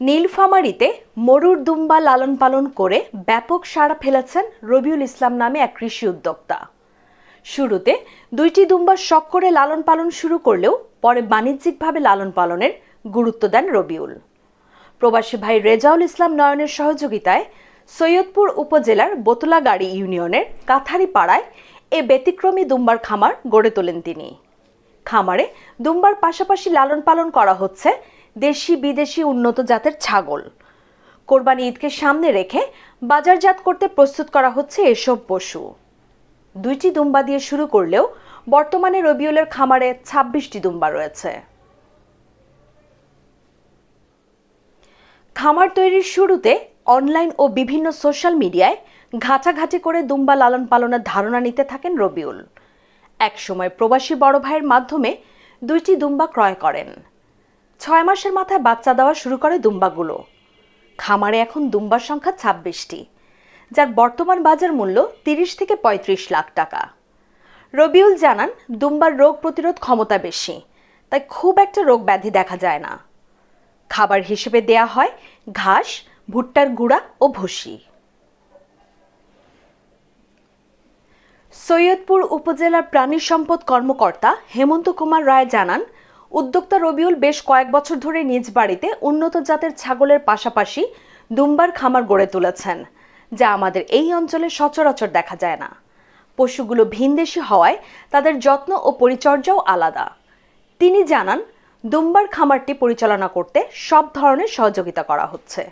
নীলফামারীতে মরুর দুম্বা লালন পালন করে ব্যাপক সাড়া ফেলেছেন রবিউল ইসলাম নামে এক কৃষি উদ্যোক্তা। শুরুতে দুইটি দুম্বা শখ করে লালন পালন শুরু করলেও পরে বাণিজ্যিকভাবে লালন পালনের গুরুত্ব দেন রবিউল। প্রবাসী ভাই রেজাউল ইসলাম নয়নের সহযোগিতায় সৈয়দপুর উপজেলার বোতলাগাড়ি ইউনিয়নের কাথারি পাড়ায় এ ব্যতিক্রমী দুম্বার খামার গড়ে তোলেন তিনি। খামারে দুম্বার পাশাপাশি লালন পালন করা হচ্ছে দেশি বিদেশি উন্নত জাতের ছাগল। কোরবানি ঈদকে সামনে রেখে বাজারজাত করতে প্রস্তুত করা হচ্ছে এসব পশু। দুইটি দুম্বা দিয়ে শুরু করলেও বর্তমানে রবিউলের খামারে ছাব্বিশটি দুম্বা রয়েছে। খামার তৈরির শুরুতে অনলাইন ও বিভিন্ন সোশ্যাল মিডিয়ায় ঘাটাঘাটি করে দুম্বা লালন পালনের ধারণা নিতে থাকেন রবিউল। একসময় প্রবাসী বড় ভাইয়ের মাধ্যমে দুইটি দুম্বা ক্রয় করেন। ছয় মাসের মাথায় বাচ্চা দেওয়া শুরু করে দুম্বাগুলো। খামারে এখন দুম্বার সংখ্যা ছাব্বিশটি, যার বর্তমান বাজার মূল্য তিরিশ থেকে পঁয়ত্রিশ লাখ টাকা। রবিউল জানান, দুম্বার রোগ প্রতিরোধ ক্ষমতা বেশি, তাই খুব একটা রোগ ব্যাধি দেখা যায় না। খাবার হিসেবে দেয়া হয় ঘাস, ভুট্টার গুঁড়া ও ভুসি। সৈয়দপুর উপজেলার প্রাণী সম্পদ কর্মকর্তা হেমন্ত কুমার রায় জানান উদ্যোক্তা রবিউল বেশ কয়েক বছর ধরে নিজ বাড়িতে উন্নত জাতের ছাগলের পাশাপাশি দুম্বার খামার গড়ে তুলেছেন, যা আমাদের এই অঞ্চলে সচরাচর দেখা যায় না। পশুগুলো ভিনদেশি হওয়ায় তাদের যত্ন ও পরিচর্যাও আলাদা। তিনি জানান, দুম্বার খামারটি পরিচালনা করতে সব ধরনের সহযোগিতা করা হচ্ছে।